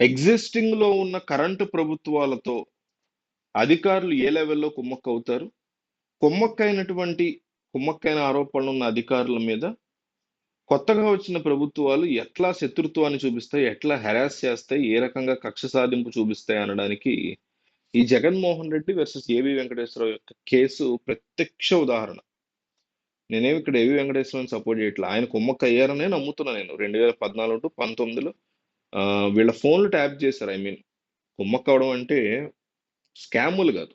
ఎగ్జిస్టింగ్‌లో ఉన్న కరెంటు ప్రభుత్వాలతో అధికారులు ఏ లెవెల్‌లో కుమ్మక్కవుతారు? కుమ్మక్కైనటువంటి కుమ్మక్కైన ఆరోపణలు ఉన్న అధికారుల మీద కొత్తగా వచ్చిన ప్రభుత్వాలు ఎట్లా శత్రుత్వాన్ని చూపిస్తాయి? ఎట్లా హెరాస్ చేస్తాయి? ఏ రకంగా కక్ష సాధింపు చూపిస్తాయి అనడానికి ఈ జగన్మోహన్ రెడ్డి వర్సెస్ ఏవి వెంకటేశ్వరరావు యొక్క కేసు ప్రత్యక్ష ఉదాహరణ. నేనేమి ఇక్కడ ఏవి వెంకటేశ్వరరావుని సపోర్ట్ చేయట్లేదు ఆయన కుమ్మక్కయ్యారనే నమ్ముతున్నాను నేను. రెండు వేల పద్నాలుగు టు పంతొమ్మిదిలో వీళ్ళ ఫోన్‌లు ట్యాప్ చేశారు. ఐ మీన్ కుమ్మక్కవడం అంటే స్కాములు కాదు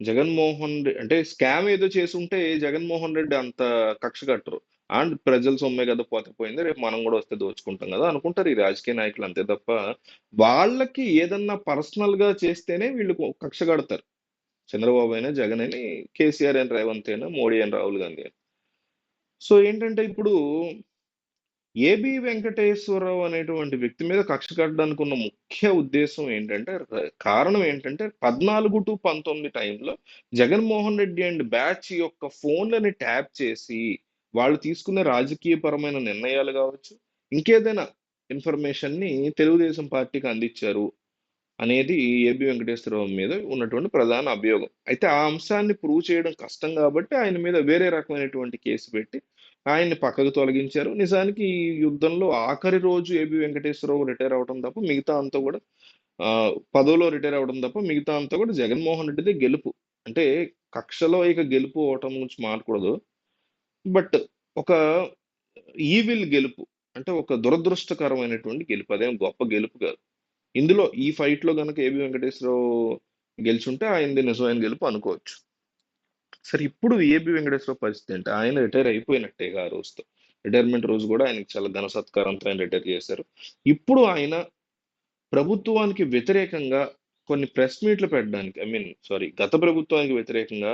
జగన్మోహన్ రెడ్డి అంటే స్కామ్ ఏదో చేసుంటే జగన్మోహన్ రెడ్డి అంత కక్ష కట్టరు. అండ్ ప్రజల సొమ్మే కదా పోతే పోయింది. రేపు మనం కూడా వస్తే దోచుకుంటాం కదా అనుకుంటారు ఈ రాజకీయ నాయకులు అంతే తప్ప, వాళ్ళకి ఏదన్నా పర్సనల్‌గా చేస్తేనే వీళ్ళు కక్ష కడతారు. చంద్రబాబు అయినా, జగన్ అని, కేసీఆర్ అని రేవంత్ అయినా, మోడీ అని రాహుల్ గాంధీ అని సో ఏంటంటే ఇప్పుడు ఏబీ వెంకటేశ్వరరావు అనేటువంటి వ్యక్తి మీద కక్ష కట్టడానికి ఉన్న ముఖ్య ఉద్దేశం ఏంటంటే కారణం ఏంటంటే 14-19 టైంలో జగన్మోహన్ రెడ్డి అండ్ బ్యాచ్ యొక్క ఫోన్‌లని ట్యాప్ చేసి, వాళ్ళు తీసుకునే రాజకీయపరమైన నిర్ణయాలు కావచ్చు ఇంకేదైనా ఇన్ఫర్మేషన్‌ని తెలుగుదేశం పార్టీకి అందించారు అనేది ఏబీ వెంకటేశ్వరరావు మీద ఉన్నటువంటి ప్రధాన అభియోగం. అయితే ఆ అంశాన్ని ప్రూవ్ చేయడం కష్టం కాబట్టి ఆయన మీద వేరే రకమైనటువంటి కేసు పెట్టి ఆయన్ని పక్కకు తొలగించారు. నిజానికి ఈ యుద్ధంలో ఆఖరి రోజు ఏబీ వెంకటేశ్వరరావు రిటైర్ అవ్వడం తప్ప మిగతా అంతా కూడా పదవిలో రిటైర్ అవ్వడం తప్ప మిగతా అంతా కూడా జగన్మోహన్ రెడ్డిదే గెలుపు. అంటే కక్షలో ఇక గెలుపు, అవటం గురించి మాట్లాడకూడదు. బట్ ఒక ఈవిల్ గెలుపు. అంటే ఒక దురదృష్టకరమైనటువంటి గెలుపు. అదేం గొప్ప గెలుపు కాదు ఇందులో ఈ ఫైట్‌లో కనుక ఏబీ వెంకటేశ్వరరావు గెలిచుంటే ఆయనది నిజమైన గెలుపు అనుకోవచ్చు. సరే ఇప్పుడు ఏబి వెంకటేశ్వర పరిస్థితి ఏంటి? ఆయన రిటైర్ అయిపోయినట్టేగా ఆ రోజుతో. రిటైర్మెంట్ రోజు కూడా ఆయనకి చాలా ఘన సత్కారంతో ఆయన రిటైర్ చేశారు. ఇప్పుడు ఆయన ప్రభుత్వానికి వ్యతిరేకంగా కొన్ని ప్రెస్ మీట్‌లు పెట్టడానికి ఐ మీన్ సారీ గత ప్రభుత్వానికి వ్యతిరేకంగా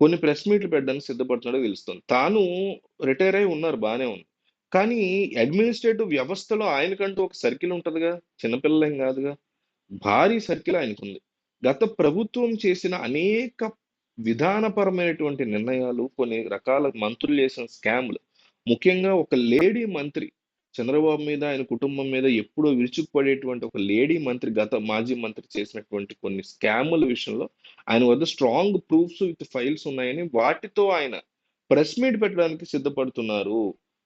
కొన్ని ప్రెస్ మీట్‌లు పెట్టడానికి సిద్ధపడుతున్నాడు తెలుస్తుంది. తాను రిటైర్ అయి ఉన్నారు బాగానే ఉంది. కానీ అడ్మినిస్ట్రేటివ్ వ్యవస్థలో ఆయనకంటూ ఒక సర్కిల్ ఉంటుందిగా చిన్నపిల్లలేం కాదుగా భారీ సర్కిల్ ఆయనకుంది. గత ప్రభుత్వం చేసిన అనేక విధానపరమైనటువంటి నిర్ణయాలు, కొన్ని రకాల మంత్రులు చేసిన స్కామ్‌లు, ముఖ్యంగా ఒక లేడీ మంత్రి చంద్రబాబు మీద, ఆయన కుటుంబం మీద ఎప్పుడో విరుచుకుపడేటువంటి ఒక లేడీ మంత్రి గత మాజీ మంత్రి చేసినటువంటి కొన్ని స్కాముల విషయంలో ఆయన వద్ద స్ట్రాంగ్ ప్రూఫ్స్ విత్ ఫైల్స్ ఉన్నాయని, వాటితో ఆయన ప్రెస్ మీట్ పెట్టడానికి సిద్ధపడుతున్నారు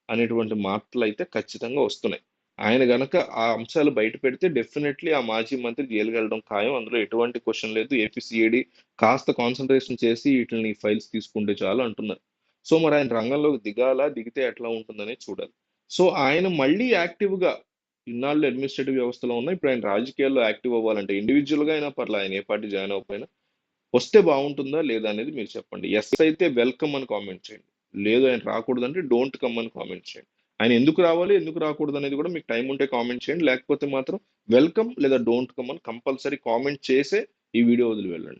అనేటువంటి మాటలైతే ఖచ్చితంగా వస్తున్నాయి. ఆయన గనక ఆ అంశాలు బయట పెడితే డెఫినెట్లీ ఆ మాజీ మంత్రి జైలుకెళ్ళడం ఖాయం. అందులో ఎటువంటి క్వశ్చన్ లేదు. ఏపీసీఏడి కాస్త కాన్సన్ట్రేషన్ చేసి వీటిని ఫైల్స్ తీసుకుంటే చాలు అంటున్నారు. సో మరి ఆయన రంగంలోకి దిగాలా? దిగితే ఎట్లా ఉంటుందనేది చూడాలి. సో ఆయన మళ్ళీ యాక్టివ్‌గా ఇన్నాళ్ళు అడ్మినిస్ట్రేటివ్ వ్యవస్థలో ఉన్నా ఇప్పుడు ఆయన రాజకీయాల్లో యాక్టివ్ అవ్వాలంటే ఇండివిజువల్గా అయినా పర్లేదు ఆయన ఏ పార్టీ జాయిన్ అవ్వకపోయినా వస్తే బాగుంటుందా లేదా? అనేది మీరు చెప్పండి. ఎస్ అయితే వెల్కమ్ అని కామెంట్ చేయండి. లేదు ఆయన రాకూడదంటే డోంట్ కమ్ అని కామెంట్ చేయండి. ఆయన ఎందుకు రావాలి? ఎందుకు రాకూడదు అనేది కూడా మీకు టైం ఉంటే కామెంట్ చేయండి. లేకపోతే మాత్రం వెల్కమ్ లేదా డోంట్ కమ్ అని కంపల్సరీ కామెంట్ చేసే ఈ వీడియో వదిలి వెళ్ళండి.